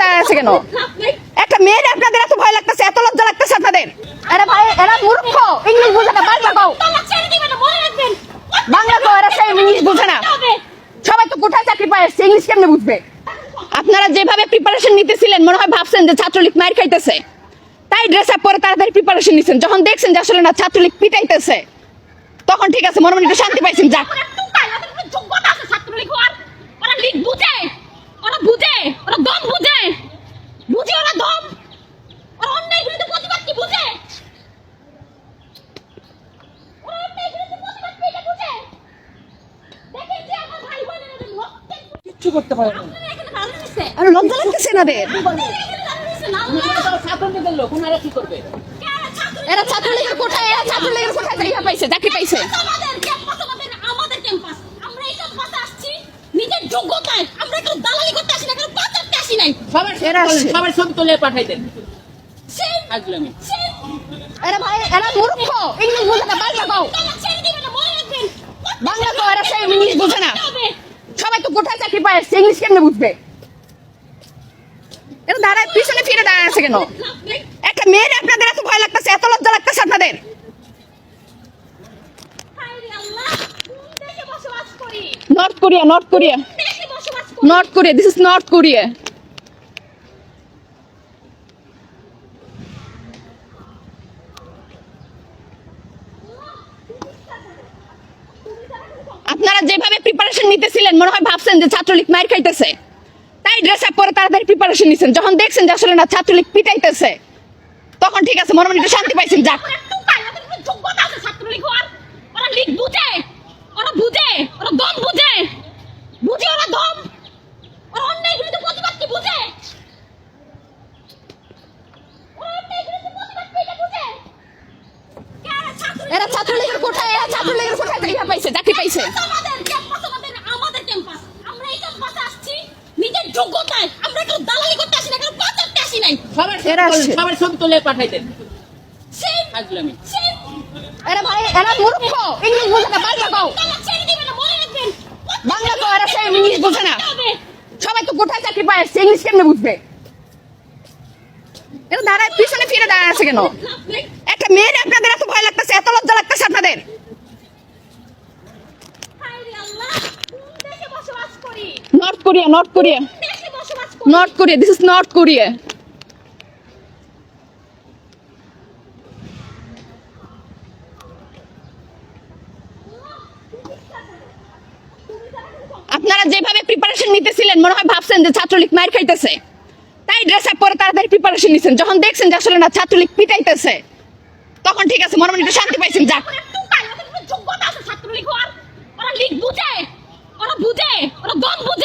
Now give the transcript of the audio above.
দাঁড়ায় আছে কেন? একটা মেয়ের আপনাদের এত ভয় লাগতেছে এত লজ্জা লাগতেছে আপনাদের। আরে ভাই এরা মূর্খ ইংলিশ বুঝে না বাংলা কও। বাংলা কও এরা সেই ইংলিশ বুঝে না। সবাই তো কোথায় চাকরি পায় আসছে ইংলিশ কেমনে বুঝবে? আপনারা যেভাবে প্রিপারেশন নিতেছিলেন মনে হয় ভাবছেন যে ছাত্রলীগ মার খাইতেছে। তাই ড্রেস আপ করে তাড়াতাড়ি প্রিপারেশন নিছেন। যখন দেখছেন যে আসলে না ছাত্রলীগ পিটাইতেছে তখন ঠিক আছে মনে মনে একটু শান্তি পাইছেন যাক। করতে পারে না। আর লজ্জা লাগতেছে না দের লোক ওনারা কি করবে? এরা ছাত্রলীগের কোঠায় এরা ছাত্রলীগের কোঠায় পাইছে চাকরি পাইছে। আমাদের ক্যাম্পাস আমাদের আমাদের ক্যাম্পাস আমরা এই ক্যাম্পাসে আসছি নিজের যোগ্যতায়। আমরা কেউ দালালি করতে আসি না কেউ বাঁচাতে আসি নাই। সবার সবার ছবি তুলে পাঠাই দেন। সেই আসলামি সেই এরা ভাই এরা মূর্খ। ইংলিশ বুঝে না বাংলা কও। কও এরা সেই ইংলিশ বুঝে না। তো কোথায় চাকরি পায় সে ইংলিশ কেমনে বুঝবে? এটা দাঁড়ায় পিছনে ফিরে দাঁড়ায় আছে কেন? একটা মেয়ের আপনাদের এত ভয় লাগতেছে এত লজ্জা লাগতেছে আপনাদের। North Korea North Korea North Korea this is North Korea আপনারা যেভাবে প্রিপারেশন নিতেছিলেন মনে হয় ভাবছেন যে ছাত্রলীগ মার খাইতেছে। তাই ড্রেস আপ করে তাড়াতাড়ি প্রিপারেশন নিছেন। যখন দেখছেন যে আসলে না ছাত্রলীগ পিটাইতেছে তখন ঠিক আছে মনে মনে একটু শান্তি পাইছেন যাক। ওরা টুকায় ওদের কোনো যোগ্যতা আছে ছাত্রলীগ হওয়ার। ওরা লিগ বুঝে ওরা বুঝে ওরা দম বুঝে। বুঝে ওরা দম। ওরা অন্যায় বিরুদ্ধে প্রতিবাদ কি বুঝে? ওরা অন্যায় বিরুদ্ধে প্রতিবাদ কি বুঝে? কে এরা ছাত্রলীগের কোঠায় এরা জায়গা পাইছে চাকরি পাইছে আমাদের ক্যাম্পাস আমাদের আমাদের ক্যাম্পাস আমরা এই ক্যাম্পাসে আসছি নিজের যোগ্যতায়। আমরা কেউ দালালি করতে আসি না কেউ বাঁচাতে আসি নাই। সবার সবার ছবি তুলে পাঠাই দেন। সেই আসলামি সেই এরা ভাই এরা মূর্খ। ইংলিশ বুঝে না বাংলা কও। তারা ছেড়ে দিবে না মনে রাখবেন বাংলা কও এরা সেই ইংলিশ বুঝে না। সবাই তো কোথায় চাকরি পায় ইংলিশ কেমনে বুঝবে? এরা দাঁড়ায় পিছনে ফিরে দাঁড়ায় আছে কেন? একটা মেয়ের আপনাদের এত ভয় লাগতেছে এত লজ্জা লাগতেছে আপনাদের হায় রে আল্লাহ কোন দেশে বসবাস করি North Korea North Korea North Korea this is North Korea আপনারা যেভাবে প্রিপারেশন নিতেছিলেন, মনে হয় ভাবছেন যে ছাত্রলীগ মার খাইতেছে। তাই ড্রেস আপ করে তাড়াতাড়ি প্রিপারেশন নিছেন। যখন দেখছেন যে আসলে না, ছাত্রলীগ পিটাইতেছে, তখন ঠিক আছে, মনে মনে শান্তি পাইছেন, যাক। ছাত্রলীগ ওরা লিগ বুঝে। ওরা বুঝে ওরা দম বুঝে